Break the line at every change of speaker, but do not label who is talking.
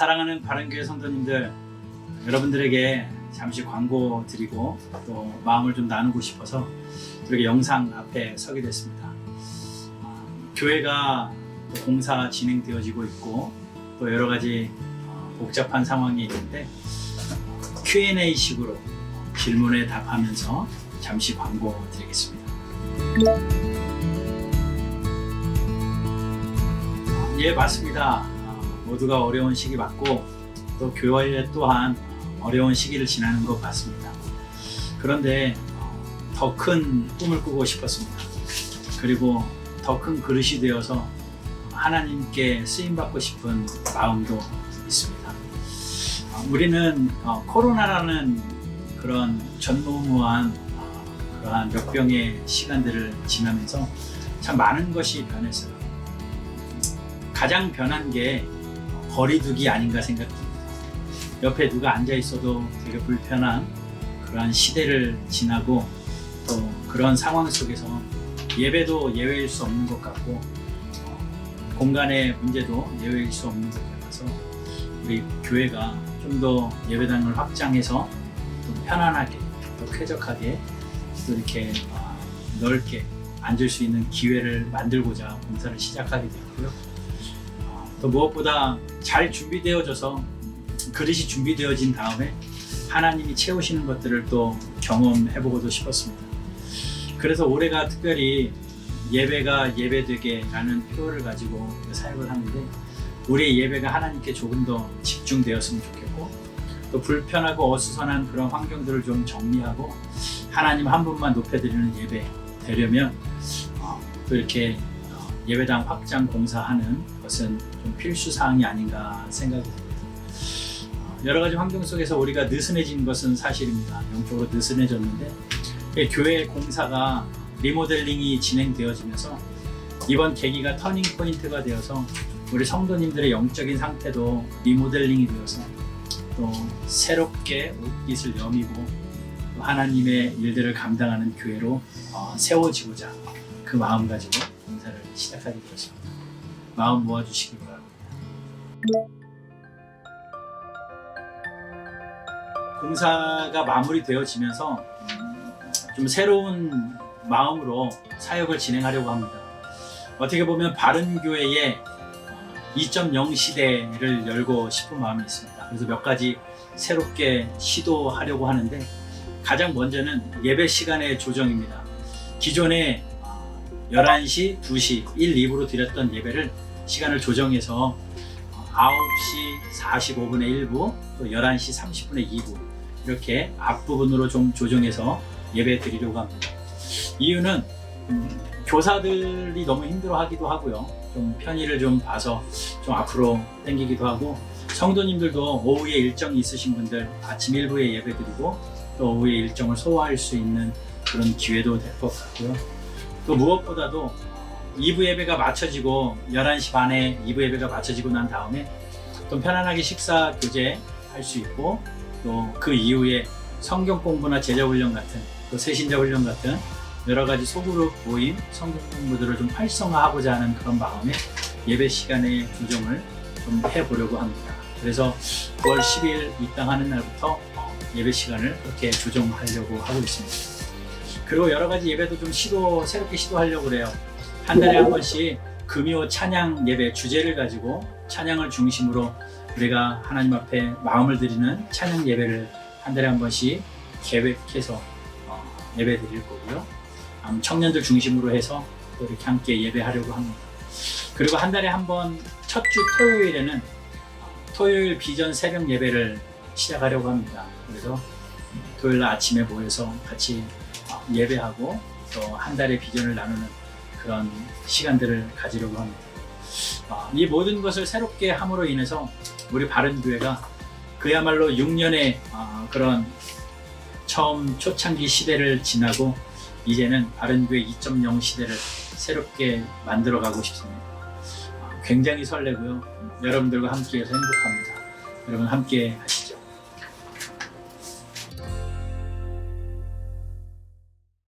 사랑하는 바른교회 성도님들, 여러분들에게 잠시 광고 드리고 또 마음을 좀 나누고 싶어서 이렇게 영상 앞에 서게 됐습니다. 어, 교회가 또 공사 진행되어지고 있고 또 여러 가지 어, 복잡한 상황이 있는데 Q&A 식으로 질문에 답하면서 잠시 광고 드리겠습니다. 어, 예, 맞습니다. 어, 모두가 어려운 시기 맞고 또 교회 또한 어려운 시기를 지나는 것 같습니다. 그런데 더 큰 꿈을 꾸고 싶었습니다. 그리고 더 큰 그릇이 되어서 하나님께 쓰임 받고 싶은 마음도 있습니다. 어, 우리는 어, 코로나라는 그런 전무후무한 어, 그러한 역병의 시간들을 지나면서 참 많은 것이 변했어요. 가장 변한 게 거리두기 아닌가 생각됩니다. 옆에 누가 앉아 있어도 되게 불편한 그러한 시대를 지나고 또 그런 상황 속에서 예배도 예외일 수 없는 것 같고 어, 공간의 문제도 예외일 수 없는 것 같아서 우리 교회가 좀 더 예배당을 확장해서 또 편안하게 또 쾌적하게 또 이렇게 어, 넓게 앉을 수 있는 기회를 만들고자 봉사를 시작하게 되었고요. 어, 또 무엇보다 잘 준비되어져서 그릇이 준비되어진 다음에 하나님이 채우시는 것들을 또 경험해보고도 싶었습니다. 그래서 올해가 특별히 예배가 예배되게라는 표어를 가지고 사역을 하는데 우리의 예배가 하나님께 조금 더 집중되었으면 좋겠고 또 불편하고 어수선한 그런 환경들을 좀 정리하고 하나님 한 분만 높여드리는 예배 되려면 어, 또 이렇게 어, 예배당 확장 공사하는 것은 좀 필수 사항이 아닌가 생각이 듭니다. 어, 여러 가지 환경 속에서 우리가 느슨해진 것은 사실입니다. 영적으로 느슨해졌는데 이 교회 공사가 리모델링이 진행되어지면서 이번 계기가 터닝 포인트가 되어서 우리 성도님들의 영적인 상태도 리모델링이 되어서 또 새롭게 옷깃을 여미고 또 하나님의 일들을 감당하는 교회로 어, 세워지고자 그 마음 가지고 공사를 시작하게 되었습니다. 마음 모아주시기 바랍니다. 공사가 마무리되어지면서 음, 좀 새로운 마음으로 사역을 진행하려고 합니다. 어떻게 보면 바른 교회의 2.0 시대를 열고 싶은 마음이 있습니다. 그래서 몇 가지 새롭게 시도하려고 하는데 가장 먼저는 예배 시간의 조정입니다. 기존에 11시, 2시, 1, 2부로 드렸던 예배를 시간을 조정해서 9시 45분에 1부, 또 11시 30분에 2부 이렇게 앞부분으로 좀 조정해서 예배 드리려고 합니다. 이유는 음, 교사들이 너무 힘들어하기도 하고요. 좀 편의를 좀 봐서 좀 앞으로 당기기도 하고 성도님들도 오후에 일정이 있으신 분들 아침 1부에 예배 드리고 또 오후에 일정을 소화할 수 있는 그런 기회도 될 것 같고요. 또 무엇보다도 2부 예배가 마쳐지고 11시 반에 2부 예배가 마쳐지고 난 다음에 좀 편안하게 식사 교제 할 수 있고 또 그 이후에 성경 공부나 제자 훈련 같은 또 세신자 훈련 같은 여러 가지 소그룹 모임, 성경 공부들을 좀 활성화하고자 하는 그런 마음에 예배 시간의 조정을 좀 해보려고 합니다. 그래서 9월 10일 입당하는 날부터 예배 시간을 그렇게 조정하려고 하고 있습니다. 그리고 여러 가지 예배도 좀 시도, 새롭게 시도하려고 그래요. 한 달에 한 번씩 금요 찬양 예배 주제를 가지고 찬양을 중심으로 우리가 하나님 앞에 마음을 드리는 찬양 예배를 한 달에 한 번씩 계획해서 어, 예배 드릴 거고요. 음, 청년들 중심으로 해서 또 이렇게 함께 예배하려고 합니다. 그리고 한 달에 한 번 첫 주 토요일에는 토요일 비전 새벽 예배를 시작하려고 합니다. 그래서 토요일 날 아침에 모여서 같이 어, 예배하고 또 한 달의 비전을 나누는 그런 시간들을 가지려고 합니다. 어, 이 모든 것을 새롭게 함으로 인해서 우리 바른 교회가 그야말로 6년의 어, 그런 처음 초창기 시대를 지나고 이제는 바른교회 2.0 시대를 새롭게 만들어가고 싶습니다. 어, 굉장히 설레고요. 여러분들과 함께해서 행복합니다. 여러분 함께.